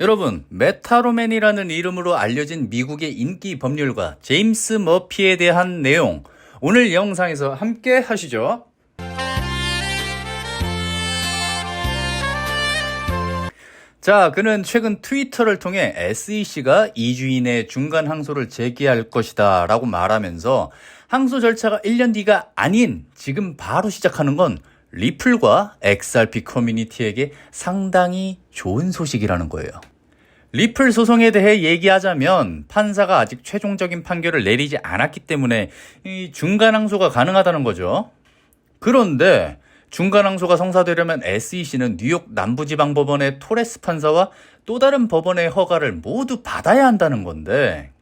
여러분, 메타로맨이라는 이름으로 알려진 미국의 인기 법률가 제임스 머피에 대한 내용 오늘 영상에서 함께 하시죠. 자, 그는 최근 트위터를 통해 SEC가 2주 이내 중간 항소를 제기할 것이다 라고 말하면서 항소 절차가 1년 뒤가 아닌 지금 바로 시작하는 건 리플과 XRP 커뮤니티에게 상당히 좋은 소식이라는 거예요. 리플 소송에 대해 얘기하자면 판사가 아직 최종적인 판결을 내리지 않았기 때문에 이 중간 항소가 가능하다는 거죠. 그런데 중간 항소가 성사되려면 SEC는 뉴욕 남부지방법원의 토레스 판사와 또 다른 법원의 허가를 모두 받아야 한다는 건데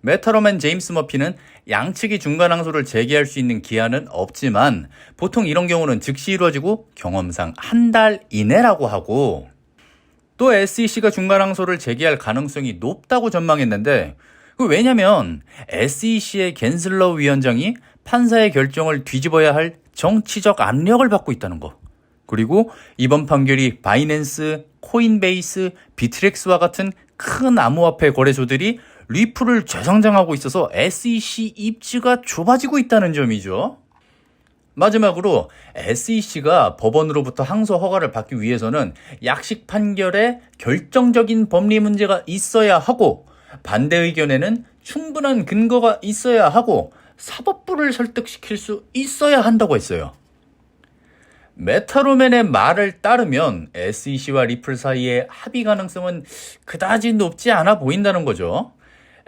메타로맨 제임스 머피는 양측이 중간 항소를 제기할 수 있는 기한은 없지만 보통 이런 경우는 즉시 이루어지고 경험상 한 달 이내라고 하고 또 SEC가 중간 항소를 제기할 가능성이 높다고 전망했는데 그 왜냐면 SEC의 겐슬러 위원장이 판사의 결정을 뒤집어야 할 정치적 압력을 받고 있다는 거. 그리고 이번 판결이 바이낸스, 코인베이스, 비트렉스와 같은 큰 암호화폐 거래소들이 리플을 재상장하고 있어서 SEC 입지가 좁아지고 있다는 점이죠. 마지막으로 SEC가 법원으로부터 항소 허가를 받기 위해서는 약식 판결에 결정적인 법리 문제가 있어야 하고 반대 의견에는 충분한 근거가 있어야 하고 사법부를 설득시킬 수 있어야 한다고 했어요. 메타로맨의 말을 따르면 SEC와 리플 사이의 합의 가능성은 그다지 높지 않아 보인다는 거죠.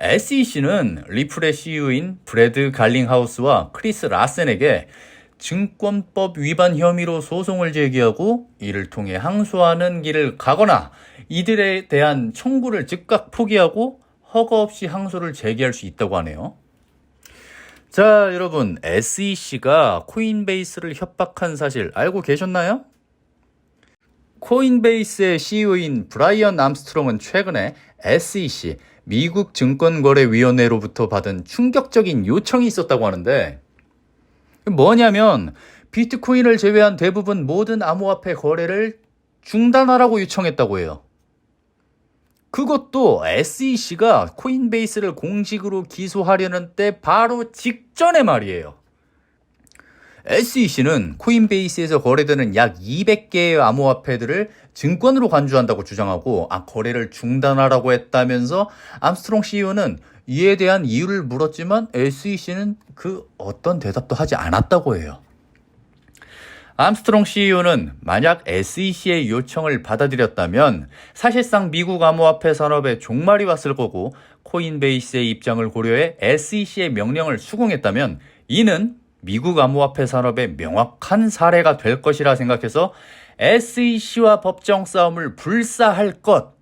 SEC는 리플의 CEO인 브래드 갈링하우스와 크리스 라센에게 증권법 위반 혐의로 소송을 제기하고 이를 통해 항소하는 길을 가거나 이들에 대한 청구를 즉각 포기하고 허가 없이 항소를 제기할 수 있다고 하네요. 자, 여러분, SEC가 코인베이스를 협박한 사실 알고 계셨나요? 코인베이스의 CEO인 브라이언 암스트롱은 최근에 SEC, 미국 증권거래위원회로부터 받은 충격적인 요청이 있었다고 하는데, 뭐냐면, 비트코인을 제외한 대부분 모든 암호화폐 거래를 중단하라고 요청했다고 해요. 그것도 SEC가 코인베이스를 공식으로 기소하려는 때 바로 직전에 말이에요. SEC는 코인베이스에서 거래되는 약 200개의 암호화폐들을 증권으로 간주한다고 주장하고 아, 거래를 중단하라고 했다면서 암스트롱 CEO는 이에 대한 이유를 물었지만 SEC는 그 어떤 대답도 하지 않았다고 해요. 암스트롱 CEO는 만약 SEC의 요청을 받아들였다면 사실상 미국 암호화폐 산업에 종말이 왔을 거고 코인베이스의 입장을 고려해 SEC의 명령을 수긍했다면 이는 미국 암호화폐 산업의 명확한 사례가 될 것이라 생각해서 SEC와 법정 싸움을 불사할 것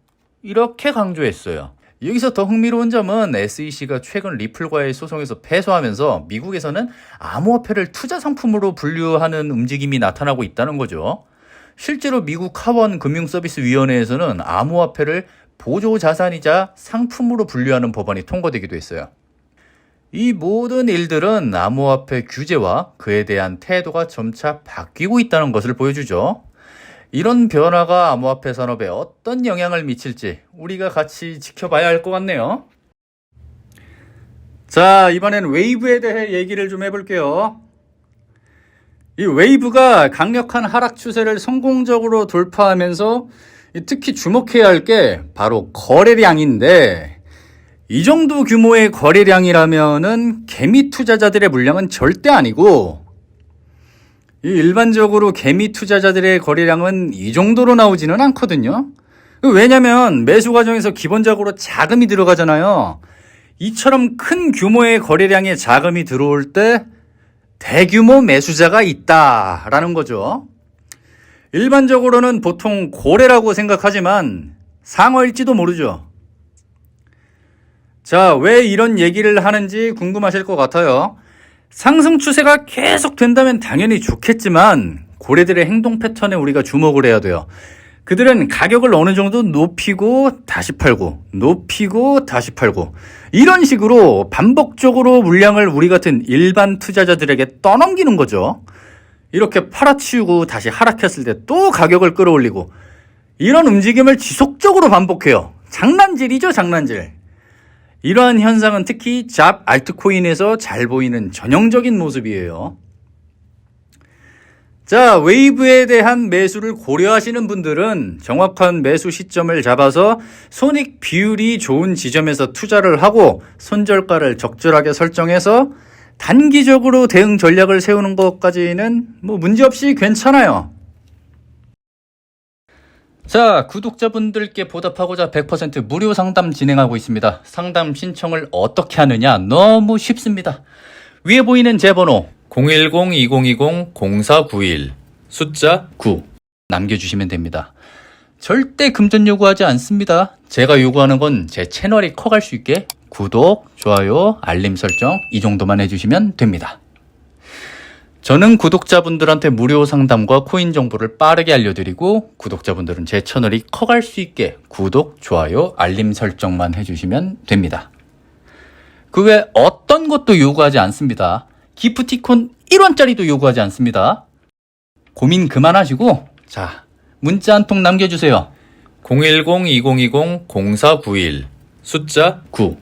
이렇게 강조했어요. 여기서 더 흥미로운 점은 SEC가 최근 리플과의 소송에서 패소하면서 미국에서는 암호화폐를 투자 상품으로 분류하는 움직임이 나타나고 있다는 거죠. 실제로 미국 하원 금융서비스위원회에서는 암호화폐를 보조 자산이자 상품으로 분류하는 법안이 통과되기도 했어요. 이 모든 일들은 암호화폐 규제와 그에 대한 태도가 점차 바뀌고 있다는 것을 보여주죠. 이런 변화가 암호화폐 산업에 어떤 영향을 미칠지 우리가 같이 지켜봐야 할 것 같네요. 자, 이번엔 웨이브에 대해 얘기를 좀 해볼게요. 이 웨이브가 강력한 하락 추세를 성공적으로 돌파하면서 특히 주목해야 할 게 바로 거래량인데 이 정도 규모의 거래량이라면은 개미 투자자들의 물량은 절대 아니고 이 일반적으로 개미 투자자들의 거래량은 이 정도로 나오지는 않거든요. 왜냐면 매수 과정에서 기본적으로 자금이 들어가잖아요. 이처럼 큰 규모의 거래량에 자금이 들어올 때 대규모 매수자가 있다라는 거죠. 일반적으로는 보통 고래라고 생각하지만 상어일지도 모르죠. 자, 왜 이런 얘기를 하는지 궁금하실 것 같아요. 상승 추세가 계속 된다면 당연히 좋겠지만 고래들의 행동 패턴에 우리가 주목을 해야 돼요. 그들은 가격을 어느 정도 높이고 다시 팔고 높이고 다시 팔고 이런 식으로 반복적으로 물량을 우리 같은 일반 투자자들에게 떠넘기는 거죠. 이렇게 팔아치우고 다시 하락했을 때 또 가격을 끌어올리고 이런 움직임을 지속적으로 반복해요. 장난질이죠, 장난질. 이러한 현상은 특히 잡 알트코인에서 잘 보이는 전형적인 모습이에요. 자, 웨이브에 대한 매수를 고려하시는 분들은 정확한 매수 시점을 잡아서 손익 비율이 좋은 지점에서 투자를 하고 손절가를 적절하게 설정해서 단기적으로 대응 전략을 세우는 것까지는 뭐 문제없이 괜찮아요. 자, 구독자분들께 보답하고자 100% 무료 상담 진행하고 있습니다. 상담 신청을 어떻게 하느냐? 너무 쉽습니다. 위에 보이는 제 번호 010-2020-0491 숫자 9 남겨주시면 됩니다. 절대 금전 요구하지 않습니다. 제가 요구하는 건 제 채널이 커갈 수 있게 구독, 좋아요, 알림 설정 이 정도만 해주시면 됩니다. 저는 구독자분들한테 무료 상담과 코인 정보를 빠르게 알려드리고 구독자분들은 제 채널이 커갈 수 있게 구독, 좋아요, 알림 설정만 해주시면 됩니다. 그 외 어떤 것도 요구하지 않습니다. 기프티콘 1원짜리도 요구하지 않습니다. 고민 그만하시고 자 문자 한 통 남겨주세요. 010-2020-0491 숫자 9